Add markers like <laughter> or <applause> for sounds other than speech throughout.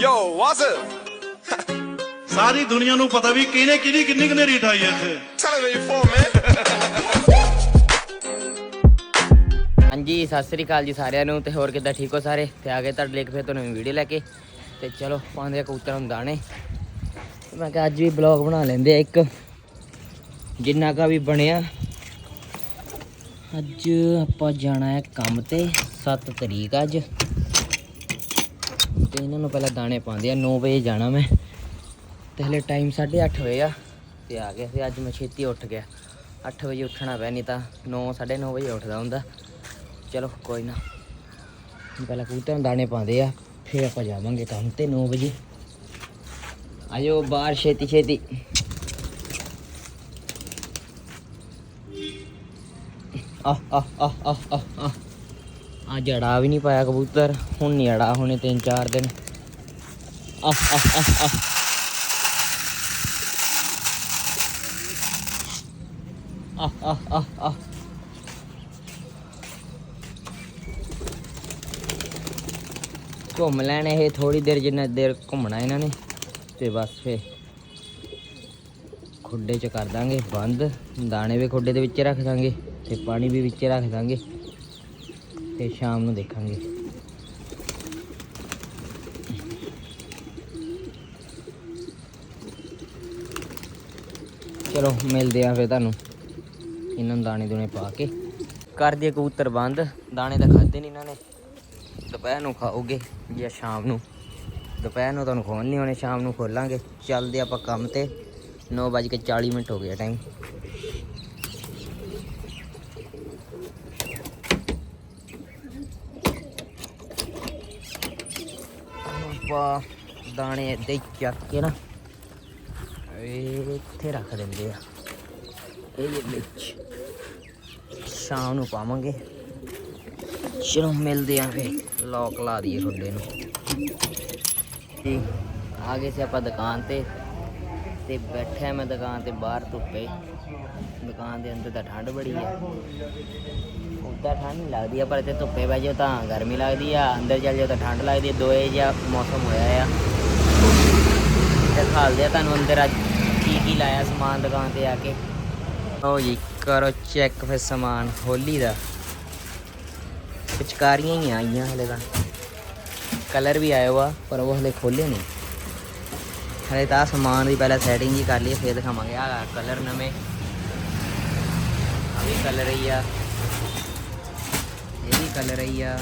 Yo, what's up? <laughs> ਸਾਰੀ ਦੁਨੀਆ ਨੂੰ ਪਤਾ ਵੀ ਕਿਹਨੇ ਕਿਹਦੀ ਕਿੰਨੀ ਕਿੰਨੀ ਰੀਟ ਆਈ ਇੱਥੇ। Where you from, man. <laughs> ਹਾਂਜੀ ਸਤਿ ਸ੍ਰੀ ਅਕਾਲ ਜੀ ਸਾਰਿਆਂ ਨੂੰ। ਤੇ ਹੋਰ ਕਿੱਦਾਂ ਠੀਕ ਹੋ ਸਾਰੇ? ਤੇ ਆ ਗਏ ਤੁਹਾਡੇ ਲਈ ਇੱਕ ਫਿਰ ਤੋਂ ਨਵੀਂ ਵੀਡੀਓ ਲੈ ਕੇ। ਤੇ ਚਲੋ ਪਾਉਂਦੇ ਆ ਕਬੂਤਰਾਂ ਨੂੰ ਦਾਣੇ। ਮੈਂ ਕਿਹਾ ਅੱਜ ਵੀ ਬਲੌਗ ਬਣਾ ਲੈਂਦੇ ਆ ਇੱਕ। ਜਿੰਨਾ ਕਾ ਵੀ ਬਣਿਆ। ਅੱਜ ਆਪਾਂ ਜਾਣਾ ਹੈ ਕੰਮ ਤੇ। 7 ਤਰੀਕ ਅੱਜ। ਤੇ ਇਹਨਾਂ ਨੂੰ ਪਹਿਲਾਂ ਦਾਣੇ ਪਾਉਂਦੇ ਆ 9 ਵਜੇ ਜਾਣਾ ਮੈਂ। ਤੇ ਹਲੇ ਟਾਈਮ 8:30 ਹੋਏ ਆ, ਤੇ ਆ ਗਿਆ ਤੇ ਅੱਜ ਮੈਂ ਛੇਤੀ ਉੱਠ ਗਿਆ। 8 ਵਜੇ ਉੱਠਣਾ ਪੈ ਨਹੀਂ ਤਾਂ 9 9:30 ਵਜੇ ਉੱਠਦਾ ਹੁੰਦਾ। ਚਲੋ, ਕੋਈ ਨਾ। ਪਹਿਲਾਂ ਕਬੂਤਰਾਂ ਨੂੰ ਦਾਣੇ ਪਾਉਂਦੇ ਆ, ਫਿਰ ਆਪਾਂ ਜਾਵਾਂਗੇ ਕੰਮ ਤੇ 9 ਵਜੇ। ਆਇਓ, ਬਾਹਰ ਛੇਤੀ ਛੇਤੀ। ਆ ਆ ਆ ਆ ਆ ਆ ਜੜਾ ਵੀ ਨਹੀਂ ਪਾਇਆ ਕਬੂਤਰ, ਹੁਣ ਨਹੀਂ ਅੜਾ ਹੋਣੇ 3-4 ਦਿਨ। ਆਹ ਆਹ ਆਹ ਆਹ। ਘੁੰਮ ਲੈਣ ਇਹ ਥੋੜੀ ਦੇਰ ਜਿੰਨਾ ਦੇਰ ਘੁੰਮਣਾ ਇਹਨਾਂ ਨੇ, ਤੇ ਬਸ ਫੇ ਖੁੱਡੇ ਚ ਕਰ ਦਾਂਗੇ, ਬੰਦ। ਦਾਣੇ ਵੀ ਖੁੱਡੇ ਦੇ ਵਿੱਚ ਰੱਖ ਦਾਂਗੇ, ਤੇ ਪਾਣੀ ਵੀ ਵਿੱਚ ਰੱਖ ਦਾਂਗੇ। ਤੇ ਸ਼ਾਮ ਨੂੰ ਦੇਖਾਂਗੇ। ਚਲੋ, ਮਿਲਦੇ ਆ ਫੇ ਤੁਹਾਨੂੰ। ਇਹਨਾਂ ਨੂੰ ਦਾਣੇ ਦੂਣੇ ਪਾ ਕੇ। ਕਰ ਦਈਏ ਕਬੂਤਰ ਬੰਦ, ਦਾਣੇ ਤਾਂ ਖਾਦੇ ਨਹੀਂ ਇਹਨਾਂ ਨੇ। ਦੁਪਹਿਰ ਨੂੰ ਖਾਓਗੇ ਜਾਂ ਸ਼ਾਮ ਨੂੰ। ਦੁਪਹਿਰ ਨੂੰ ਤੁਹਾਨੂੰ ਖੋਲ ਨਹੀਂ ਹੋਣੇ, ਸ਼ਾਮ ਨੂੰ ਖੋਲਾਂਗੇ। ਚੱਲਦੇ ਆਪਾਂ ਕੰਮ ਤੇ। 9:40 ਮਿੰਟ ਹੋ ਗਏ ਟਾਈਮ ਆਪਾਂ ਦਾਣੇ ਏਦਾਂ ਹੀ ਚੱਕ ਕੇ ਨਾ ਇਹ ਇੱਥੇ ਰੱਖ ਦਿੰਦੇ ਆ। ਇਹਦੇ ਵਿੱਚ ਸ਼ਾਮ ਨੂੰ ਪਾਵਾਂਗੇ। ਚਲੋ ਮਿਲਦੇ ਆ ਫੇ ਲੋਕ ਲਾ ਦਈਏ ਤੁਹਾਡੇ ਨੂੰ। ਜੀ ਆ ਗਏ ਸੀ ਆਪਾਂ ਦੁਕਾਨ ਤੇ। ਤੇ ਬੈਠਿਆ ਮੈਂ ਦੁਕਾਨ ਤੇ ਬਾਹਰ ਧੁੱਪੇ। ਦੁਕਾਨ ਦੇ ਅੰਦਰ ਤਾਂ ਠੰਡ ਬੜੀ ਹੈ ਉੱਦਾਂ ਠੰਡ ਨਹੀਂ ਲੱਗਦੀ ਆ, ਪਰ ਇੱਥੇ ਧੁੱਪੇ ਬਹਿ ਜਾਓ ਤਾਂ ਗਰਮੀ ਲੱਗਦੀ ਆ। ਅੰਦਰ ਚੱਲ ਜਾਓ ਤਾਂ ਠੰਡ ਲੱਗਦੀ ਆ। ਦੋਏ ਜਿਹਾ ਮੌਸਮ ਹੋਇਆ ਆ। ਤੇ ਆ ਤੁਹਾਨੂੰ ਅੰਦਰ ਅੱਜ ਕੀ ਕੀ ਲਾਇਆ ਸਮਾਨ ਦੁਕਾਨ ਤੇ ਆ ਕੇ। ਓ ਜੀ, ਕਰੋ ਚੈੱਕ ਫਿਰ ਸਮਾਨ, ਹੋਲੀ ਦਾ। ਪਿਚਕਾਰੀਆਂ ਹੀ ਆਈਆਂ ਹਲੇ ਤਾਂ। ਕਲਰ ਵੀ ਆਇਆ ਵਾ, ਪਰ ਉਹ ਹਲੇ ਖੋਲੇ ਨਹੀਂ। ਹਲੇ ਤਾਂ ਸਮਾਨ ਦੀ ਪਹਿਲਾਂ ਸੈਟਿੰਗ ਹੀ ਕਰ ਲਈ ਫਿਰ ਦਿਖਾਵਾਂਗੇ। ਆ ਕਲਰ ਨਵੇਂ। ਆ ਵੀ ਕਲਰ ਹੀ ਆ। ਇਹ ਵੀ ਕਲਰ ਹੀ ਆ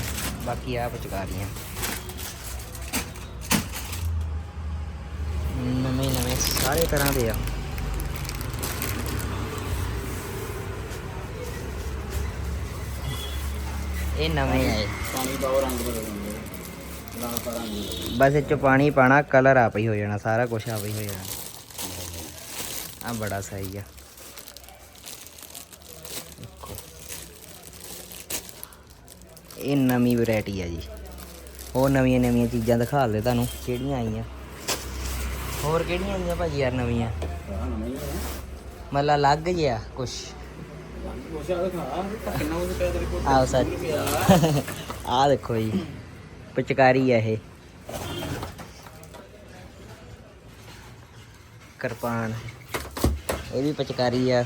ਬਾਕੀ ਆ ਪਿਚਕਾਰੀਆਂ ਨਵੇਂ ਨਵੇਂ ਸਾਰੇ ਤਰ੍ਹਾਂ ਦੇ ਆ। ਇਹ ਨਵੇਂ ਆਏ ਪਾਣੀ ਪਾਓ ਰੰਗ ਬਦਲ ਜਾਂਦੇ ਲਾਲ ਪਾ ਰੰਗ ਬਸ ਇਹ ਚ ਪਾਣੀ ਪਾਣਾ ਕਲਰ ਆਪ ਹੀ ਹੋ ਜਾਣਾ ਸਾਰਾ ਕੁਝ ਆਪ ਹੀ ਹੋ ਜਾਣਾ। ਆ ਬੜਾ ਸਹੀ ਆ। ਇਹ ਨਵੀਂ ਵੈਰਾਈਟੀ ਆ ਜੀ। ਹੋਰ ਨਵੀਆਂ ਨਵੀਆਂ ਚੀਜ਼ਾਂ ਦਿਖਾ ਦੇ ਤੁਹਾਨੂੰ, ਕਿਹੜੀਆਂ ਆਈਆਂ। ਹੋਰ ਕਿਹੜੀਆਂ ਆਈਆਂ ਭਾਜੀ ਯਾਰ ਨਵੀਆਂ? ਮਤਲਬ ਅਲੱਗ ਜਿਹਾ ਕੁਛ। ਕੋਸ਼ਾ ਦਿਖਾ ਸੱਚ ਆ ਦੇਖੋ ਜੀ, ਪਚਕਾਰੀ ਆ ਇਹ। ਕਿਰਪਾਨ। ਇਹ ਵੀ ਪਚਕਾਰੀ ਆ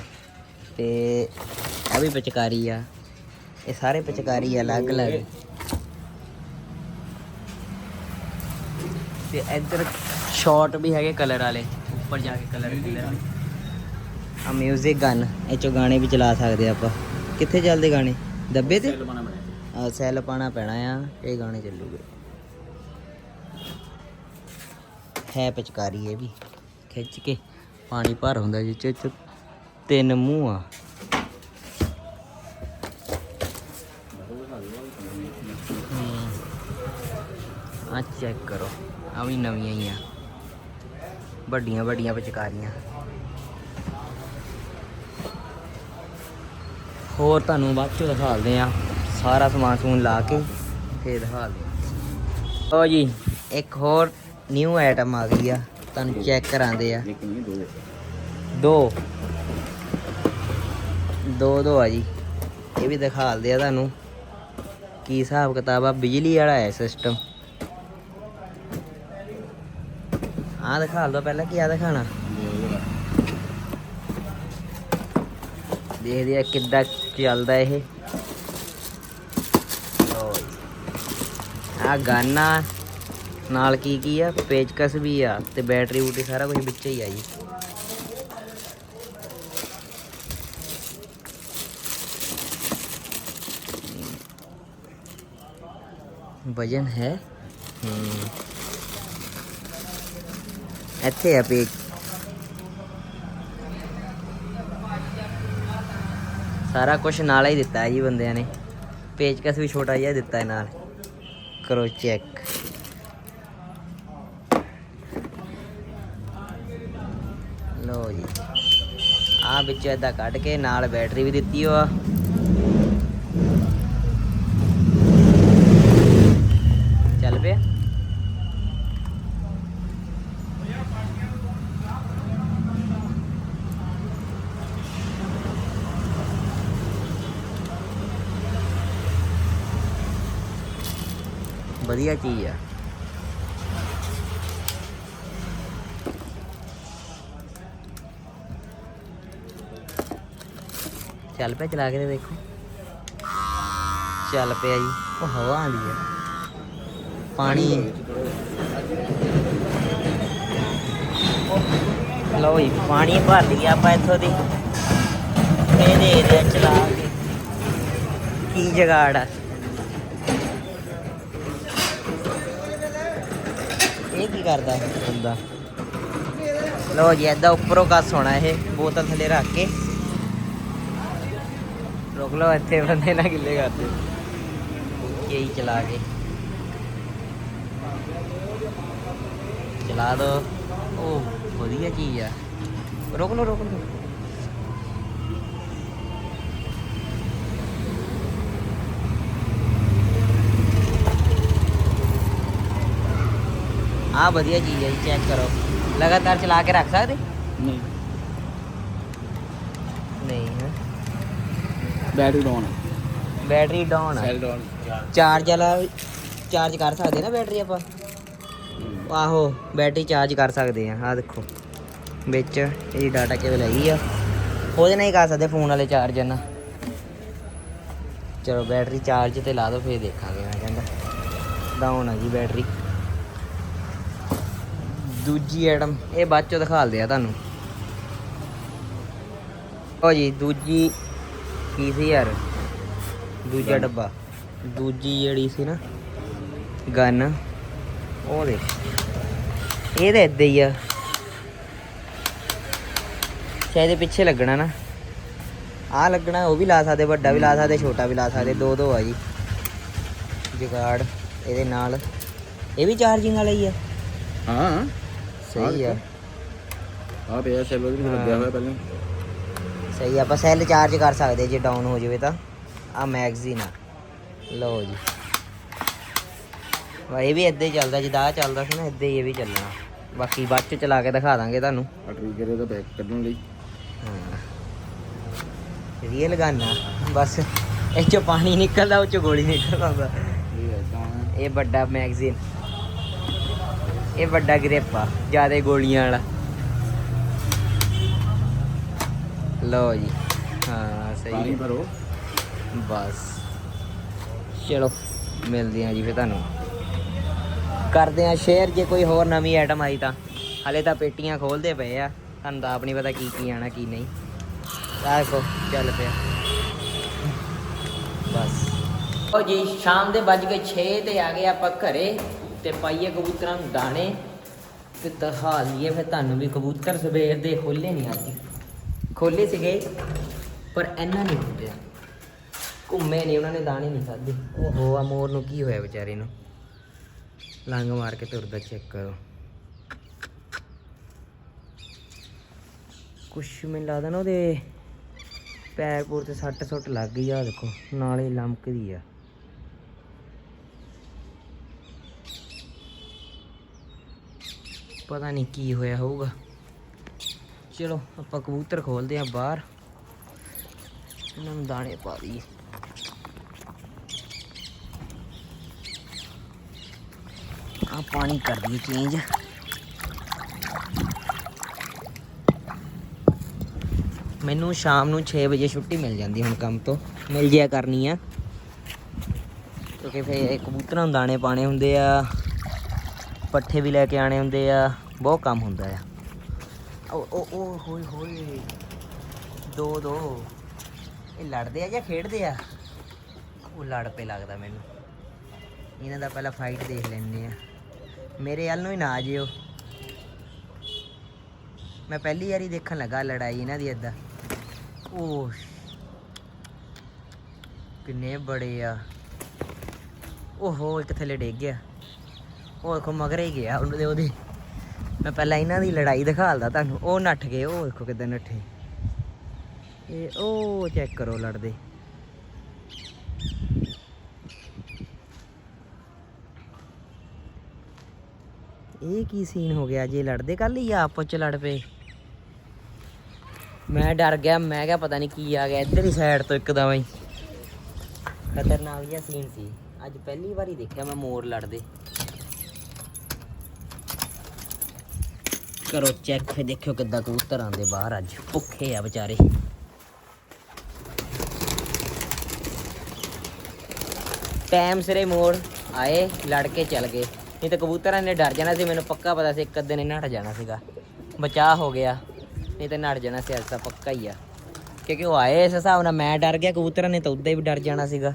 ਤੇ ਇਹ ਵੀ ਪਚਕਾਰੀ ਆ। ਇਹ ਸਾਰੇ ਪਿਚਕਾਰੀ ਆ ਅਲੱਗ ਅਲੱਗ ਤੇ ਇੱਧਰ ਸ਼ਾਰਟ ਵੀ ਹੈਗੇ ਕਲਰ ਵਾਲੇ ਉੱਪਰ ਜਾ ਕੇ ਕਲਰ ਕਲਰ ਆ 뮤직 ਗਨ ਇਹ ਚੋਂ ਗਾਣੇ ਵੀ ਚਲਾ ਸਕਦੇ ਆਪਾਂ। ਕਿੱਥੇ ਚੱਲਦੇ ਗਾਣੇ? ਦੱਬੇ ਤੇ? ਸੈੱਲ ਪਾਣਾ ਪੈਣਾ ਆ ਇਹ ਗਾਣੇ ਚੱਲੂਗੇ। ਹੈ ਪਿਚਕਾਰੀ ਇਹ ਵੀ। ਖਿੱਚ ਕੇ ਪਾਣੀ ਭਰ ਹੁੰਦਾ ਜਿਹ ਚ ਤਿੰਨ ਮੂੰਹ। ਆ ਆ ਚੈੱਕ ਕਰੋ। ਆ ਵੀ ਨਵੀਆਂ ਹੀ ਆ। ਵੱਡੀਆਂ ਵੱਡੀਆਂ ਪਿਚਕਾਰੀਆਂ ਹੋਰ ਤੁਹਾਨੂੰ ਬਾਅਦ ਚੋਂ ਦਿਖਾਲਦੇ ਆ ਸਾਰਾ ਸਮਾਨ ਸਮੂਨ ਲਾ ਕੇ ਫੇਰ ਦਿਖਾਲਦੇ ਆ ਓ ਜੀ ਇੱਕ ਹੋਰ ਨਿਊ ਆਈਟਮ ਆ ਗਈ ਆ। ਤੁਹਾਨੂੰ ਚੈੱਕ ਕਰਾਉਂਦੇ ਆ। ਦੋ ਦੋ। ਦੋ ਆ ਜੀ। ਇਹ ਵੀ ਦਿਖਾਲਦੇ ਆ ਤੁਹਾਨੂੰ। ਕੀ ਹਿਸਾਬ ਕਿਤਾਬ ਆ? ਬਿਜਲੀ ਵਾਲਾ ਹੈ ਸਿਸਟਮ ਆ ਦਿਖਾ ਲਓ ਪਹਿਲਾਂ ਕੀ ਆ ਦਿਖਾਣਾ। ਦੇਖਦੇ ਆ ਕਿੱਦਾਂ ਚੱਲਦਾ ਇਹ। ਆ ਗਾਨਾ, ਨਾਲ ਕੀ ਕੀ ਆ? ਪੇਚਕਸ ਵੀ ਆ ਤੇ ਬੈਟਰੀ ਬੂਟਰੀ ਸਾਰਾ ਕੁਝ ਵਿੱਚ ਹੀ ਆ ਜੀ। ਵਜਨ ਹੈ? ਹਮ ਇੱਥੇ ਆ ਪੇਚ ਸਾਰਾ ਕੁਝ ਨਾਲ ਹੀ ਦਿੱਤਾ ਹੈ ਜੀ ਬੰਦਿਆਂ ਨੇ। ਪੇਚਕਸ ਵੀ ਛੋਟਾ ਜਿਹਾ ਦਿੱਤਾ ਹੈ ਨਾਲ। ਕਰੋ ਚੈੱਕ ਲੋ ਜੀ। ਆ ਵਿੱਚ ਏਦਾਂ ਕੱਢ ਕੇ ਨਾਲ ਬੈਟਰੀ ਵੀ ਦਿੱਤੀ ਹੋ ਆ ਚੱਲ ਪਿਆ ਵਧੀਆ ਚੀਜ਼ ਆ। ਚੱਲ ਪਿਆ, ਚਲਾ ਕੇ ਤੇ ਦੇਖੋ। ਚੱਲ ਪਿਆ ਜੀ, ਉਹ ਹਵਾ ਆਂਦੀ ਹੈ ਪਾਣੀ। ਲਓ ਜੀ, ਪਾਣੀ ਭਰ ਲਿਆ ਆਪਾਂ ਇੱਥੋਂ ਦੀ। ਇਹਦੇ ਏਰੀਆ ਚਲਾ ਕੇ। ਕੀ ਜਗਾੜ ਆ। ਇਹ ਕੀ ਕਰਦਾ ਬੰਦਾ। ਲਓ ਜੀ, ਏਦਾਂ ਉੱਪਰੋਂ ਕੱਸ ਹੋਣਾ ਇਹ, ਬੋਤਲ ਥੱਲੇ ਰੱਖ ਕੇ। ਰੋਕ ਲਓ, ਇੱਥੇ ਬੰਦੇ ਨਾ ਗਿੱਲੇ ਕਰਦੇ ਯਹੀ ਚਲਾ ਕੇ ਚਲਾ ਦੋ। ਉਹ ਵਧੀਆ ਚੀਜ਼ ਆ। ਰੋਕ ਲਓ ਰੋਕ ਲਓ। ਆ ਵਧੀਆ ਚੀਜ਼ ਹੈ ਜੀ ਚੈੱਕ ਕਰੋ। ਲਗਾਤਾਰ ਚਲਾ ਕੇ ਰੱਖ ਸਕਦੇ? ਨਹੀਂ। ਨਹੀਂ ਹੈਂ। Battery down battery down cell down charge ਵਾਲਾ ਚਾਰਜ ਕਰ ਸਕਦੇ ਨਾ ਬੈਟਰੀ ਆਪਾਂ? ਆਹੋ ਬੈਟਰੀ ਚਾਰਜ ਕਰ ਸਕਦੇ ਆ। ਆ ਦੇਖੋ। ਵਿੱਚ ਇਹਦੀ ਡਾਟਾ ਕੇਬਲ ਹੈਗੀ ਆ। ਉਹਦੇ ਨਾਲ ਹੀ ਕਰ ਸਕਦੇ ਫੋਨ ਵਾਲੇ ਚਾਰਜਰ ਨਾਲ ਚਲੋ ਬੈਟਰੀ ਚਾਰਜ ਤੇ ਲਾ ਦੋ ਫੇਰ ਦੇਖਾਂਗੇ ਮੈਂ ਕਹਿੰਦਾ। ਡਾਊਨ ਆ ਜੀ ਬੈਟਰੀ ਦੂਜੀ ਐਟਮ ਇਹ ਬਾਅਦ ਚੋਂ ਦਿਖਾਲਦੇ ਆ ਤੁਹਾਨੂੰ। ਉਹ ਜੀ ਦੂਜੀ ਕੀ ਸੀ ਯਾਰ? ਦੂਜਾ ਡੱਬਾ। ਦੂਜੀ ਜਿਹੜੀ ਸੀ ਨਾ ਗਨ ਉਹ ਦੇ। ਇਹ ਤਾਂ ਏਦਾਂ ਹੀ ਆ। ਸ਼ਾਇਦ ਪਿੱਛੇ ਲੱਗਣਾ ਨਾ। ਆ ਲੱਗਣਾ ਉਹ ਵੀ ਲਾ ਸਕਦੇ ਵੱਡਾ ਵੀ ਲਾ ਸਕਦੇ ਛੋਟਾ ਵੀ ਲਾ ਸਕਦੇ ਦੋ ਦੋ ਆ ਜੀ। ਜਗਾੜ ਇਹਦੇ ਨਾਲ। ਇਹ ਵੀ ਚਾਰਜਿੰਗ ਵਾਲਾ ਹੀ ਆ। ਹਾਂ। ਸਹੀ ਆ। ਆ ਪਿਆ ਸੈਲ ਵੀ ਲੱਗਿਆ ਹੋਇਆ ਪਹਿਲਾਂ। ਸਹੀ ਆ, ਆਪਾਂ ਸੈੱਲ ਚਾਰਜ ਕਰ ਸਕਦੇ ਜੇ ਡਾਊਨ ਹੋ ਜਾਵੇ ਤਾਂ। ਆ ਮੈਗਜ਼ੀਨ ਆ। ਲਓ ਜੀ। ਵਾ ਇਹ ਵੀ ਇੱਦਾਂ ਹੀ ਚੱਲਦਾ ਜਿੱਦਾਂ ਆਹ ਚੱਲਦਾ ਸੀ ਨਾ ਇੱਦਾਂ ਹੀ ਇਹ ਵੀ ਚੱਲਣਾ। ਬਾਕੀ ਬਾਅਦ ਚ ਚਲਾ ਕੇ ਦਿਖਾ ਦਾਂਗੇ ਤੁਹਾਨੂੰ। ਆ ਟ੍ਰਿਗਰ ਇਹਦਾ ਬੈਕ ਕੱਢਣ ਲਈ। ਰੀਅਲ ਗਾਨਾ ਬਸ ਇਹ ਚੋਂ ਪਾਣੀ ਨਿਕਲਦਾ ਉਹ ਚੋਂ ਗੋਲੀ ਨਿਕਲਦਾ। ਇਹ ਵੱਡਾ ਮੈਗਜ਼ੀਨ ਇਹ ਵੱਡਾ ਗ੍ਰਿਪ ਆ ਜਿਆਦੇ ਗੋਲੀਆਂ ਵਾਲਾ। ਲਓ ਜੀ। ਹਾਂ ਸਹੀ। ਪਾਣੀ। ਭਰੋ। ਬਸ। ਚਲੋ ਮਿਲਦੇ ਆ ਜੀ ਫਿਰ ਤੁਹਾਨੂੰ। ਕਰਦੇ ਆ ਸ਼ੇਅਰ ਜੇ ਕੋਈ ਹੋਰ ਨਵੀਂ ਆਈਟਮ ਆਈ ਤਾਂ। ਹਲੇ ਤਾਂ ਪੇਟੀਆਂ ਖੋਲਦੇ ਪਏ ਆ। ਤੁਹਾਨੂੰ ਤਾਂ ਆਪ ਨਹੀਂ ਪਤਾ ਕੀ ਕੀ ਆਣਾ ਕੀ ਨਹੀਂ। ਆਹ ਦੇਖੋ ਚੱਲ ਪਿਆ। ਬਸ। ਉਹ ਜੀ ਸ਼ਾਮ ਦੇ ਵੱਜ ਗਏ 6 ਤੇ ਆ ਗਏ ਆਪਾਂ ਘਰੇ। ਤੇ ਪਾਈਏ ਕਬੂਤਰਾਂ ਨੂੰ ਦਾਣੇ ਤੇ ਦਿਖਾ ਲਈਏ, ਫਿਰ ਤੁਹਾਨੂੰ ਵੀ ਕਬੂਤਰ ਸਵੇਰ ਦੇ ਖੋਲੇ ਨਹੀਂ ਅੱਜ। ਖੋਲੇ ਸੀਗੇ, ਪਰ ਇੰਨਾ ਨਹੀਂ ਹੁੰਦਿਆ ਘੁੰਮੇ ਨਹੀਂ ਉਹਨਾਂ ਨੇ ਦਾਣੇ ਨਹੀਂ ਖਾਦੇ ਓਹੋ ਆ ਮੋਰ ਨੂੰ ਕੀ ਹੋਇਆ ਵਿਚਾਰੇ ਨੂੰ? ਲੰਗ ਮਾਰ ਕੇ ਤੁਰਦਾ ਚੈੱਕ ਕਰੋ। ਕੁਛ ਮੈਨੂੰ ਲੱਗਦਾ ਨਾ ਉਹਦੇ ਪੈਰ ਪੂਰ ਤੇ ਸੱਟ ਸੁੱਟ ਲੱਗ ਗਈ ਆ ਦੇਖੋ, ਨਾਲੇ ਲਮਕਦੀ ਆ। ਪਤਾ ਨਹੀਂ ਕੀ ਹੋਇਆ ਹੋਊਗਾ। ਚਲੋ, ਆਪਾਂ ਕਬੂਤਰ ਖੋਲਦੇ ਆ ਬਾਹਰ। ਇਹਨਾਂ ਨੂੰ ਦਾਣੇ ਪਾ ਦਈਏ। ਆ ਪਾਣੀ ਕਰ ਦਈਏ ਚੇਂਜ ਮੈਨੂੰ ਸ਼ਾਮ ਨੂੰ 6 ਵਜੇ ਛੁੱਟੀ ਮਿਲ ਜਾਂਦੀ ਹੁਣ ਕੰਮ ਤੋਂ। ਮਿਲ ਜਿਆ ਕਰਨੀ ਆ। ਕਿਉਂਕਿ ਫੇਰ ਕਬੂਤਰਾਂ ਨੂੰ ਦਾਣੇ ਪਾਣੇ ਹੁੰਦੇ ਆ। ਪੱਠੇ ਵੀ ਲੈ ਕੇ ਆਣੇ ਹੁੰਦੇ ਆ। ਬਹੁਤ ਕੰਮ ਹੁੰਦਾ ਆ। ਓ ਓ ਓ, ਹੋਏ ਹੋਏ। ਦੋ ਦੋ। ਇਹ ਲੜਦੇ ਆ ਜਾਂ ਖੇਡਦੇ ਆ? ਉਹ ਲੜ ਪੇ ਲੱਗਦਾ ਮੈਨੂੰ। ਇਹਨਾਂ ਦਾ ਪਹਿਲਾਂ ਫਾਈਟ ਦੇਖ ਲੈਂਦੇ ਆ। ਮੇਰੇ ਵੱਲ ਨੂੰ ਹੀ ਨਾ ਆ ਜਿਓ। ਮੈਂ ਪਹਿਲੀ ਵਾਰੀ ਦੇਖਣ ਲੱਗਾ ਲੜਾਈ ਇਹਨਾਂ ਦੀ ਏਦਾਂ। ਉਹ ਕਿੰਨੇ ਬੜੇ ਆ। ਓਹੋ, ਇੱਕ ਥੱਲੇ ਡਿੱਗ ਗਿਆ। ਉਹ ਦੇਖੋ ਮਗਰ ਹੀ ਗਿਆ ਉਹਦੇ ਉਹਦੇ। ਮੈਂ ਪਹਿਲਾਂ ਇਹਨਾਂ ਦੀ ਲੜਾਈ ਦਿਖਾਲਦਾ ਤੁਹਾਨੂੰ। ਉਹ ਨੱਠ ਗਏ, ਉਹ ਦੇਖੋ ਕਿੱਦਾਂ ਨੱਠੇ। ਇਹ ਉਹ ਚੈੱਕ ਕਰੋ ਲੜਦੇ। ਇਹ ਕੀ ਸੀਨ ਹੋ ਗਿਆ? ਜੇ ਲੜਦੇ ਕੱਲ ਹੀ ਆਪਸ ਚ ਲੜ ਪਏ। ਮੈਂ ਡਰ ਗਿਆ, ਮੈਂ ਕਿਹਾ ਪਤਾ ਨਹੀਂ ਕੀ ਆ ਗਿਆ, ਇੱਧਰ ਹੀ ਸਾਈਡ ਤੋਂ ਇੱਕਦਮ ਹੀ। ਖਤਰਨਾਕ ਜਿਹਾ ਸੀਨ ਸੀ। ਅੱਜ ਪਹਿਲੀ ਵਾਰੀ ਦੇਖਿਆ ਮੈਂ ਮੋਰ ਲੜਦੇ। ਕਰੋ ਚੈੱਕ ਫੇ ਦੇਖਿਓ ਕਿੱਦਾਂ ਕਬੂਤਰ ਆਂਦੇ ਬਾਹਰ ਅੱਜ। ਭੁੱਖੇ ਆ ਵਿਚਾਰੇ। ਟਾਈਮ ਸਿਰੇ ਮੋੜ, ਆਏ, ਲੜ ਕੇ ਚੱਲ ਗਏ। ਨਹੀਂ ਤਾਂ ਕਬੂਤਰਾਂ ਨੇ ਡਰ ਜਾਣਾ ਸੀ, ਮੈਨੂੰ ਪੱਕਾ ਪਤਾ ਸੀ ਇੱਕ ਅੱਧੇ ਨੇ ਨੱਠ ਜਾਣਾ ਸੀਗਾ। ਬਚਾਅ ਹੋ ਗਿਆ, ਨਹੀਂ ਤਾਂ ਨੱਠ ਜਾਣਾ ਸੀ, ਅੱਜ ਤਾਂ ਪੱਕਾ ਹੀ ਆ। ਕਿਉਂਕਿ ਉਹ ਆਏ ਇਸ ਹਿਸਾਬ ਨਾਲ, ਮੈਂ ਡਰ ਗਿਆ, ਕਬੂਤਰਾਂ ਨੇ ਤਾਂ ਉਦਾਂ ਹੀ ਵੀ ਡਰ ਜਾਣਾ ਸੀਗਾ।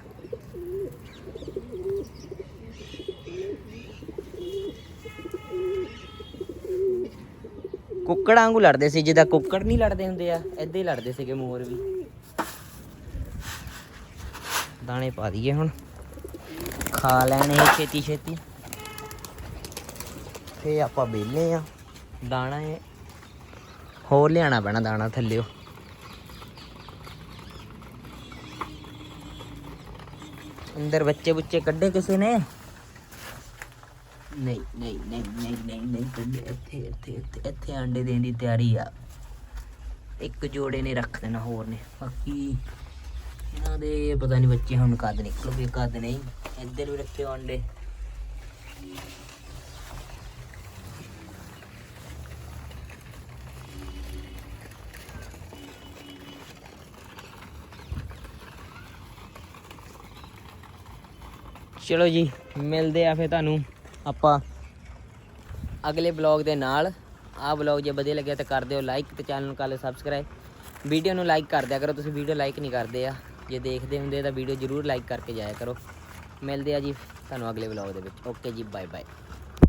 ਕੁੱਕੜਾਂ ਵਾਂਗੂ ਲੜਦੇ ਸੀ, ਜਿੱਦਾਂ ਕੁੱਕੜ ਨਹੀਂ ਲੜਦੇ ਹੁੰਦੇ ਆ, ਏਦਾਂ ਹੀ ਲੜਦੇ ਸੀਗੇ ਮੋਰ ਵੀ। ਦਾਣੇ ਪਾ ਦਈਏ ਹੁਣ। ਖਾ ਲੈਣੇ ਛੇਤੀ ਛੇਤੀ। ਫੇ ਆਪਾਂ ਵਿਹਲੇ ਆ। ਦਾਣਾ ਇਹ। ਹੋਰ ਲਿਆਣਾ ਪੈਣਾ ਦਾਣਾ ਥੱਲਿਓ। ਅੰਦਰ ਬੱਚੇ ਬੁੱਚੇ ਕੱਢੇ ਕਿਸੇ ਨੇ? ਨਹੀਂ ਨਹੀਂ ਨਹੀਂ ਨਹੀਂ ਨਹੀਂ ਨਹੀਂ ਕੱਢੇ ਇੱਥੇ ਇੱਥੇ ਇੱਥੇ ਇੱਥੇ ਆਂਡੇ ਦੇਣ ਦੀ ਤਿਆਰੀ ਆ। ਇੱਕ ਜੋੜੇ ਨੇ ਰੱਖ ਦੇਣਾ, ਹੋਰ ਨੇ। ਬਾਕੀ ਇਹਨਾਂ ਦੇ ਪਤਾ ਨਹੀਂ ਬੱਚੇ ਹੁਣ ਕਦ ਨਿਕਲੂਗੇ, ਕਦ ਨਹੀਂ। ਇੱਧਰ ਵੀ ਰੱਖਿਓ ਆਂਡੇ। ਚਲੋ ਜੀ, ਮਿਲਦੇ ਆ ਫਿਰ ਤੁਹਾਨੂੰ। ਆਪਾਂ ਅਗਲੇ ਬਲੌਗ ਦੇ ਨਾਲ। ਆਹ ਬਲੌਗ ਜੇ ਵਧੀਆ ਲੱਗਿਆ ਤਾਂ ਕਰ ਦਿਓ ਲਾਈਕ ਤੇ ਚੈਨਲ ਨੂੰ ਕਰ ਲਿਓ ਸਬਸਕ੍ਰਾਈਬ ਵੀਡੀਓ ਨੂੰ ਲਾਈਕ ਕਰ ਦਿਆ ਕਰੋ, ਤੁਸੀਂ ਵੀਡੀਓ ਲਾਈਕ ਨਹੀਂ ਕਰਦੇ ਆ। ਜੇ ਦੇਖਦੇ ਹੁੰਦੇ ਤਾਂ ਵੀਡੀਓ ਜ਼ਰੂਰ ਲਾਈਕ ਕਰਕੇ ਜਾਇਆ ਕਰੋ। ਮਿਲਦੇ ਆ ਜੀ ਤੁਹਾਨੂੰ ਅਗਲੇ ਬਲੌਗ ਦੇ ਵਿੱਚ। ਓਕੇ ਜੀ ਬਾਏ ਬਾਏ